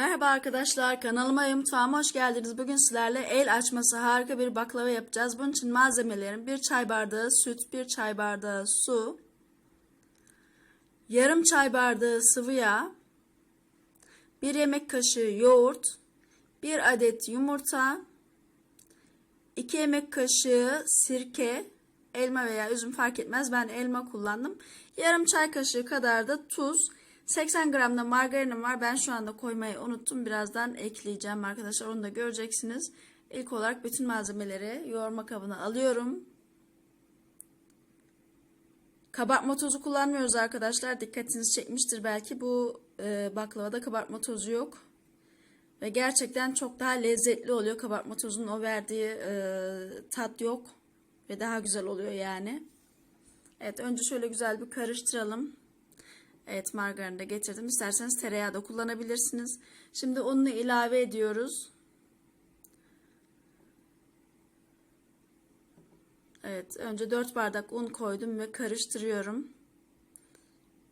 Merhaba arkadaşlar kanalıma ve mutfağıma hoş geldiniz. Bugün sizlerle el açması harika bir baklava yapacağız. Bunun için malzemelerim 1 çay bardağı süt, 1 çay bardağı su, yarım çay bardağı sıvı yağ, 1 yemek kaşığı yoğurt, 1 adet yumurta, 2 yemek kaşığı sirke, elma veya üzüm fark etmez. Ben elma kullandım. Yarım çay kaşığı kadar da tuz. 80 gram da margarinim var. Ben şu anda koymayı unuttum. Birazdan ekleyeceğim arkadaşlar. Onu da göreceksiniz. İlk olarak bütün malzemeleri yoğurma kabına alıyorum. Kabartma tozu kullanmıyoruz arkadaşlar. Dikkatinizi çekmiştir belki. Bu e, baklavada kabartma tozu yok. Ve gerçekten çok daha lezzetli oluyor. Kabartma tozunun o verdiği e, tat yok. Ve daha güzel oluyor yani. Evet önce şöyle güzel bir karıştıralım. Evet margarini de getirdim. İsterseniz tereyağı da kullanabilirsiniz. Şimdi ununu ilave ediyoruz. Evet önce 4 bardak un koydum ve karıştırıyorum.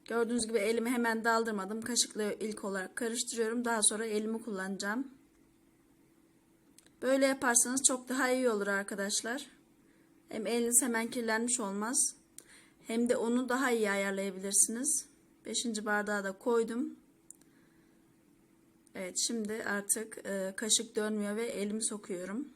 Gördüğünüz gibi elimi hemen daldırmadım. Kaşıkla ilk olarak karıştırıyorum. Daha sonra elimi kullanacağım. Böyle yaparsanız çok daha iyi olur arkadaşlar. Hem eliniz hemen kirlenmiş olmaz. Hem de onu daha iyi ayarlayabilirsiniz. Beşinci bardağı da koydum. Evet şimdi artık e, kaşık dönmüyor ve elimi sokuyorum.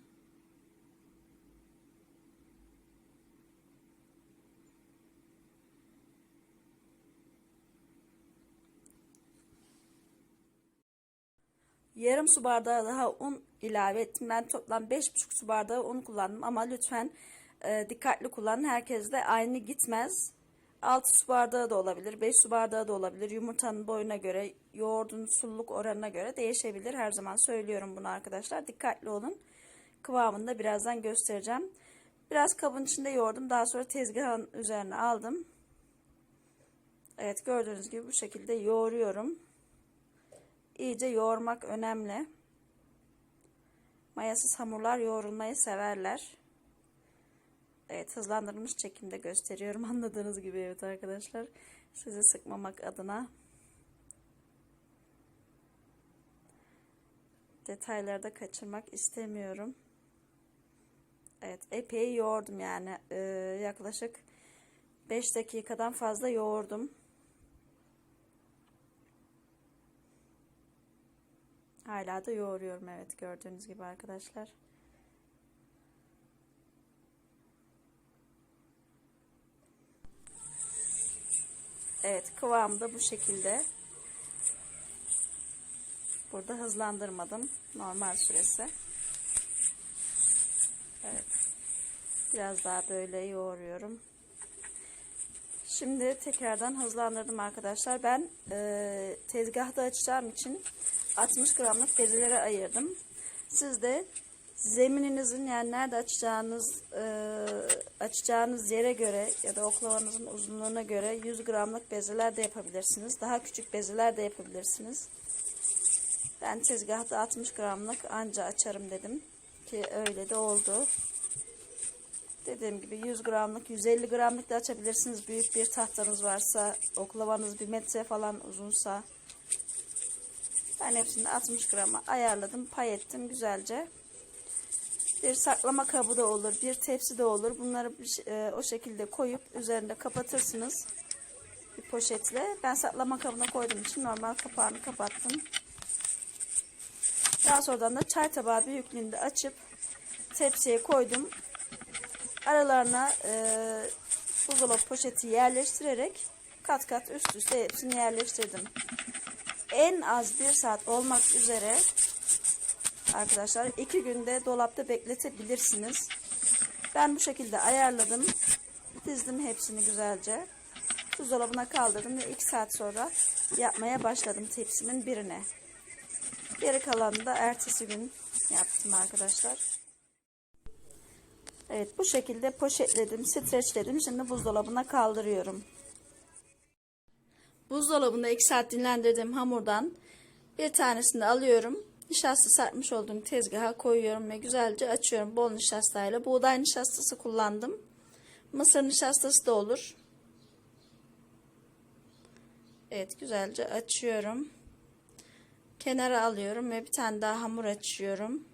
Yarım su bardağı daha un ilave ettim. Ben toplam 5,5 su bardağı un kullandım ama lütfen e, dikkatli kullanın. Herkes de aynı gitmez. 6 su bardağı da olabilir, 5 su bardağı da olabilir. Yumurtanın boyuna göre, yoğurdun sululuk oranına göre değişebilir. Her zaman söylüyorum bunu arkadaşlar. Dikkatli olun. Kıvamını da birazdan göstereceğim. Biraz kabın içinde yoğurdum. Daha sonra tezgahın üzerine aldım. Evet gördüğünüz gibi bu şekilde yoğuruyorum. İyice yoğurmak önemli. Mayasız hamurlar yoğrulmayı severler. Evet hızlandırılmış çekimde gösteriyorum anladığınız gibi evet arkadaşlar. Sizi sıkmamak adına. Detayları da kaçırmak istemiyorum. Evet epey yoğurdum yani ee, yaklaşık 5 dakikadan fazla yoğurdum. Hala da yoğuruyorum evet gördüğünüz gibi arkadaşlar. Evet kıvamı da bu şekilde. Burada hızlandırmadım. Normal süresi. Evet. Biraz daha böyle yoğuruyorum. Şimdi tekrardan hızlandırdım arkadaşlar. Ben e, tezgahta açacağım için 60 gramlık bezelere ayırdım. Siz de zemininizin yani nerede açacağınız e, açacağınız yere göre ya da oklavanızın uzunluğuna göre 100 gramlık bezeler de yapabilirsiniz. Daha küçük bezeler de yapabilirsiniz. Ben tezgahta 60 gramlık anca açarım dedim ki öyle de oldu. Dediğim gibi 100 gramlık 150 gramlık da açabilirsiniz. Büyük bir tahtanız varsa oklavanız bir metre falan uzunsa. Ben hepsini 60 grama ayarladım pay ettim güzelce bir saklama kabı da olur, bir tepsi de olur. Bunları e, o şekilde koyup üzerinde kapatırsınız. Bir poşetle. Ben saklama kabına koyduğum için normal kapağını kapattım. Daha sonradan da çay tabağı büyüklüğünde açıp tepsiye koydum. Aralarına e, buzdolabı poşeti yerleştirerek kat kat üst üste hepsini yerleştirdim. En az bir saat olmak üzere arkadaşlar. iki günde dolapta bekletebilirsiniz. Ben bu şekilde ayarladım. Dizdim hepsini güzelce. buzdolabına kaldırdım ve 2 saat sonra yapmaya başladım tepsimin birine. Geri kalanını da ertesi gün yaptım arkadaşlar. Evet bu şekilde poşetledim, streçledim. Şimdi buzdolabına kaldırıyorum. Buzdolabında 2 saat dinlendirdiğim hamurdan bir tanesini alıyorum. Nişasta serpmiş olduğum tezgaha koyuyorum ve güzelce açıyorum bol nişastayla. Buğday nişastası kullandım. Mısır nişastası da olur. Evet güzelce açıyorum. Kenara alıyorum ve bir tane daha hamur açıyorum.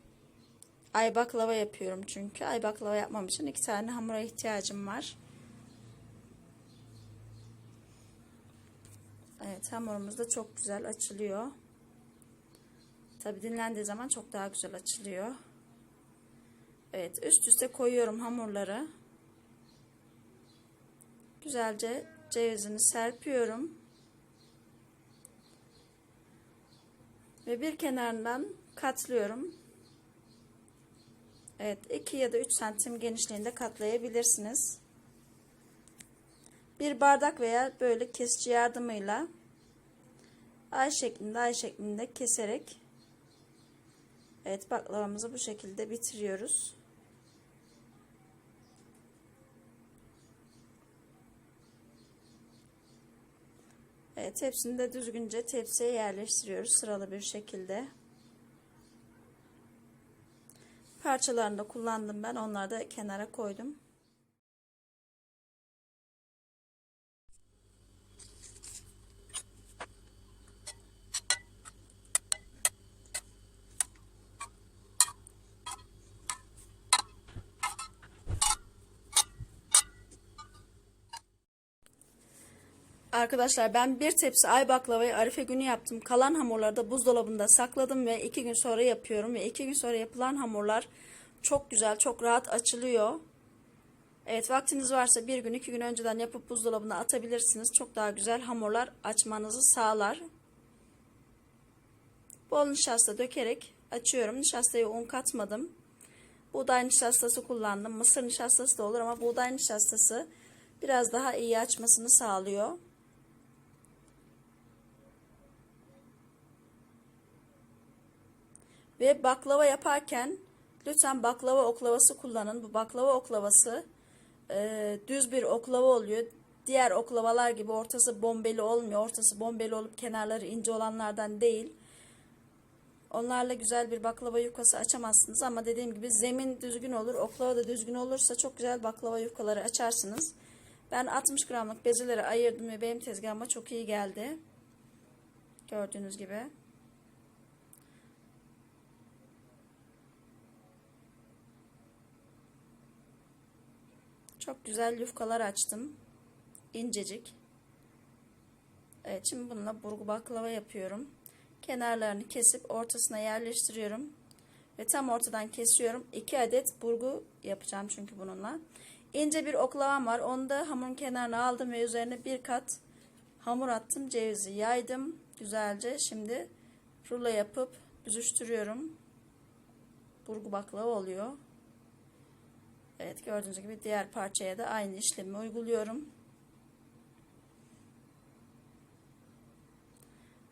Ay baklava yapıyorum çünkü. Ay baklava yapmam için iki tane hamura ihtiyacım var. Evet hamurumuz da çok güzel açılıyor. Tabi dinlendiği zaman çok daha güzel açılıyor. Evet üst üste koyuyorum hamurları. Güzelce cevizini serpiyorum. Ve bir kenarından katlıyorum. Evet 2 ya da 3 santim genişliğinde katlayabilirsiniz. Bir bardak veya böyle kesici yardımıyla ay şeklinde ay şeklinde keserek Evet baklavamızı bu şekilde bitiriyoruz. Evet hepsini de düzgünce tepsiye yerleştiriyoruz sıralı bir şekilde. Parçalarını da kullandım ben. Onları da kenara koydum. Arkadaşlar ben bir tepsi ay baklavayı arife günü yaptım. Kalan hamurları da buzdolabında sakladım ve iki gün sonra yapıyorum. Ve iki gün sonra yapılan hamurlar çok güzel, çok rahat açılıyor. Evet vaktiniz varsa bir gün iki gün önceden yapıp buzdolabına atabilirsiniz. Çok daha güzel hamurlar açmanızı sağlar. Bol nişasta dökerek açıyorum. Nişastayı un katmadım. Buğday nişastası kullandım. Mısır nişastası da olur ama buğday nişastası biraz daha iyi açmasını sağlıyor. Ve baklava yaparken lütfen baklava oklavası kullanın. Bu baklava oklavası e, düz bir oklava oluyor. Diğer oklavalar gibi ortası bombeli olmuyor. Ortası bombeli olup kenarları ince olanlardan değil. Onlarla güzel bir baklava yufkası açamazsınız ama dediğim gibi zemin düzgün olur. Oklava da düzgün olursa çok güzel baklava yufkaları açarsınız. Ben 60 gramlık bezeleri ayırdım ve benim tezgahıma çok iyi geldi. Gördüğünüz gibi. Çok güzel yufkalar açtım. İncecik. Evet şimdi bununla burgu baklava yapıyorum. Kenarlarını kesip ortasına yerleştiriyorum. Ve tam ortadan kesiyorum. 2 adet burgu yapacağım çünkü bununla. İnce bir oklavam var. Onu da hamurun kenarına aldım ve üzerine bir kat hamur attım. Cevizi yaydım. Güzelce şimdi rulo yapıp büzüştürüyorum. Burgu baklava oluyor. Evet gördüğünüz gibi diğer parçaya da aynı işlemi uyguluyorum.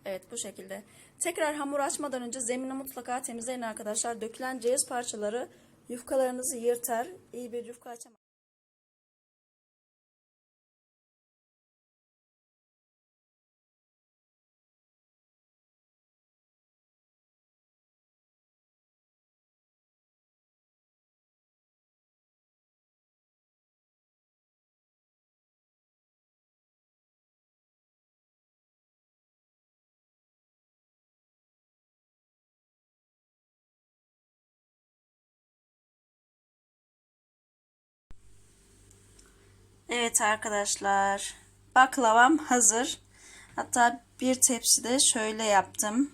Evet bu şekilde. Tekrar hamur açmadan önce zemini mutlaka temizleyin arkadaşlar. Dökülen ceviz parçaları yufkalarınızı yırtar. İyi bir yufka açamaz. Evet arkadaşlar. Baklavam hazır. Hatta bir tepside şöyle yaptım.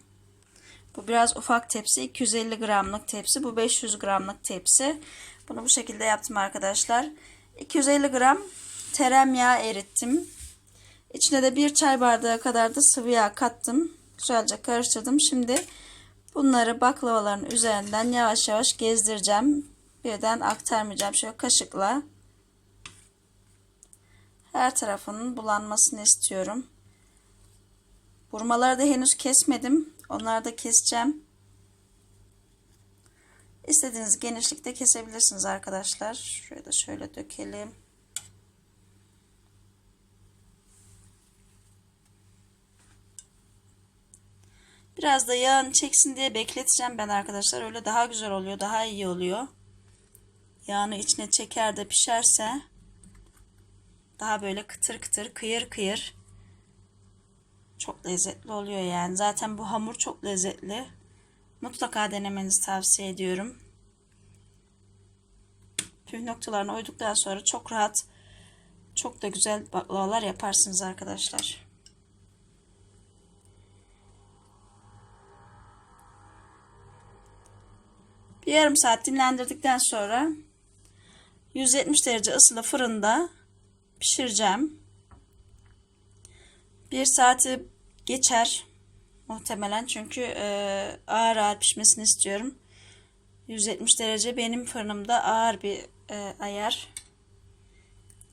Bu biraz ufak tepsi. 250 gramlık tepsi. Bu 500 gramlık tepsi. Bunu bu şekilde yaptım arkadaşlar. 250 gram tereyağı erittim. İçine de bir çay bardağı kadar da sıvı yağ kattım. Güzelce karıştırdım. Şimdi bunları baklavaların üzerinden yavaş yavaş gezdireceğim. Birden aktarmayacağım. Şöyle kaşıkla Her tarafının bulanmasını istiyorum. Burmaları da henüz kesmedim. Onları da keseceğim. İstediğiniz genişlikte kesebilirsiniz arkadaşlar. Şöyle de şöyle dökelim. Biraz da yağın çeksin diye bekleteceğim ben arkadaşlar. Öyle daha güzel oluyor. Daha iyi oluyor. Yağını içine çeker de pişerse daha böyle kıtır kıtır kıyır kıyır çok lezzetli oluyor yani. Zaten bu hamur çok lezzetli. Mutlaka denemenizi tavsiye ediyorum. Püf noktalarına uyduktan sonra çok rahat çok da güzel baklavalar yaparsınız arkadaşlar. Bir yarım saat dinlendirdikten sonra 170 derece ısılı fırında pişireceğim. Bir saati geçer muhtemelen çünkü e, ağır ağır pişmesini istiyorum. 170 derece benim fırınımda ağır bir e, ayar.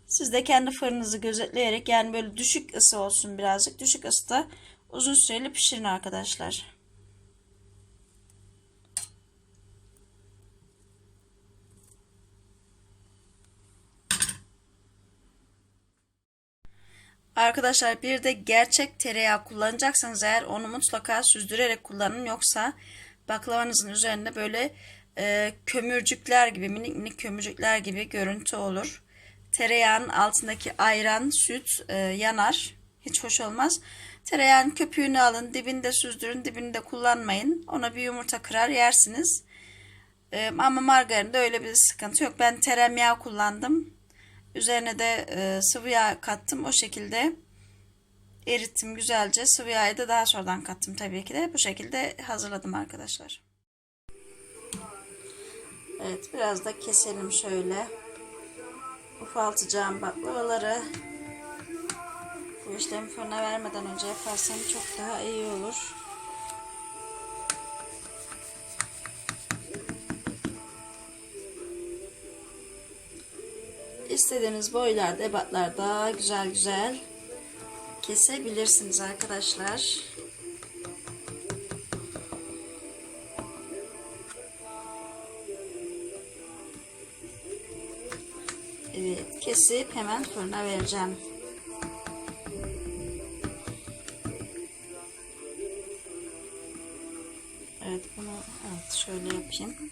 Siz de kendi fırınınızı gözetleyerek yani böyle düşük ısı olsun birazcık. Düşük ısıda uzun süreli pişirin arkadaşlar. Arkadaşlar bir de gerçek tereyağı kullanacaksanız eğer onu mutlaka süzdürerek kullanın. Yoksa baklavanızın üzerinde böyle e, kömürcükler gibi minik minik kömürcükler gibi görüntü olur. Tereyağının altındaki ayran, süt e, yanar. Hiç hoş olmaz. Tereyağın köpüğünü alın, dibinde süzdürün, dibinde kullanmayın. Ona bir yumurta kırar yersiniz. E, ama margarinde öyle bir sıkıntı yok. Ben tereyağı kullandım. Üzerine de e, sıvı yağ kattım. O şekilde erittim güzelce. Sıvı yağı da daha sonradan kattım tabii ki de. Bu şekilde hazırladım arkadaşlar. Evet biraz da keselim şöyle. Ufaltacağım baklavaları. Bu işlemi fırına vermeden önce yaparsam çok daha iyi olur. İstediğiniz boylarda, ebatlarda güzel güzel kesebilirsiniz arkadaşlar. Evet, kesip hemen fırına vereceğim. Evet, bunu evet şöyle yapayım.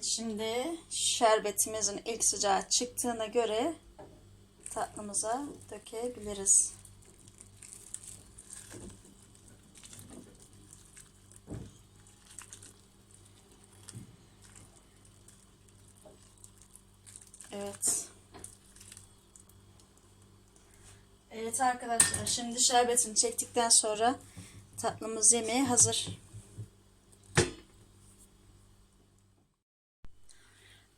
Evet şimdi şerbetimizin ilk sıcağı çıktığına göre tatlımıza dökebiliriz. Evet. Evet arkadaşlar şimdi şerbetini çektikten sonra tatlımız yemeğe hazır.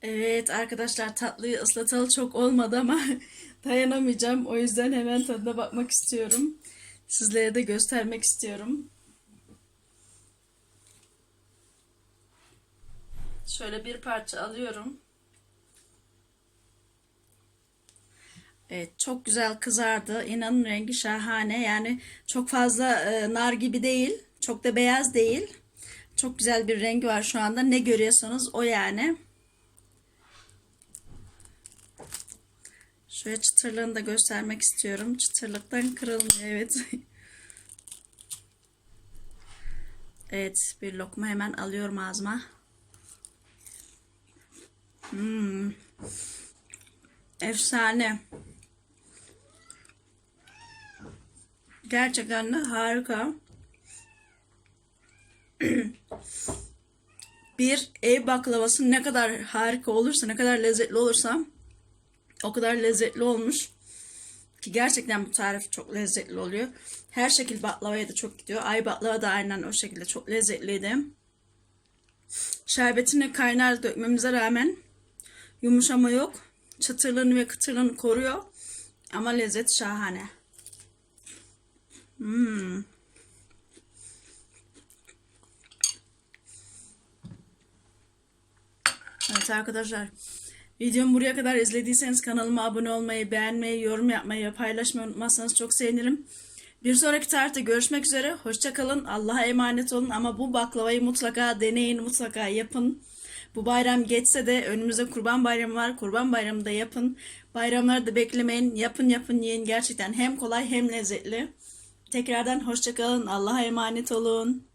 Evet arkadaşlar tatlıyı ıslatalı çok olmadı ama dayanamayacağım. O yüzden hemen tadına bakmak istiyorum. Sizlere de göstermek istiyorum. Şöyle bir parça alıyorum. Evet çok güzel kızardı. İnanın rengi şahane. Yani çok fazla e, nar gibi değil. Çok da beyaz değil. Çok güzel bir rengi var şu anda. Ne görüyorsanız o yani. Şöyle çıtırlığını da göstermek istiyorum. Çıtırlıktan kırılmıyor evet. Evet bir lokma hemen alıyorum ağzıma. Hmm. Efsane. Gerçekten de harika. bir ev baklavası ne kadar harika olursa, ne kadar lezzetli olursa o kadar lezzetli olmuş. Ki gerçekten bu tarif çok lezzetli oluyor. Her şekil baklavaya da çok gidiyor. Ay baklava da aynen o şekilde çok lezzetliydi. Şerbetini kaynar dökmemize rağmen yumuşama yok. Çıtırlığını ve kıtırlığını koruyor. Ama lezzet şahane. Hmm. Evet arkadaşlar. Videomu buraya kadar izlediyseniz kanalıma abone olmayı, beğenmeyi, yorum yapmayı ve paylaşmayı unutmazsanız çok sevinirim. Bir sonraki tarihte görüşmek üzere. Hoşçakalın. Allah'a emanet olun. Ama bu baklavayı mutlaka deneyin, mutlaka yapın. Bu bayram geçse de önümüzde kurban bayramı var. Kurban bayramı da yapın. Bayramları da beklemeyin. Yapın yapın yiyin. Gerçekten hem kolay hem lezzetli. Tekrardan hoşçakalın. Allah'a emanet olun.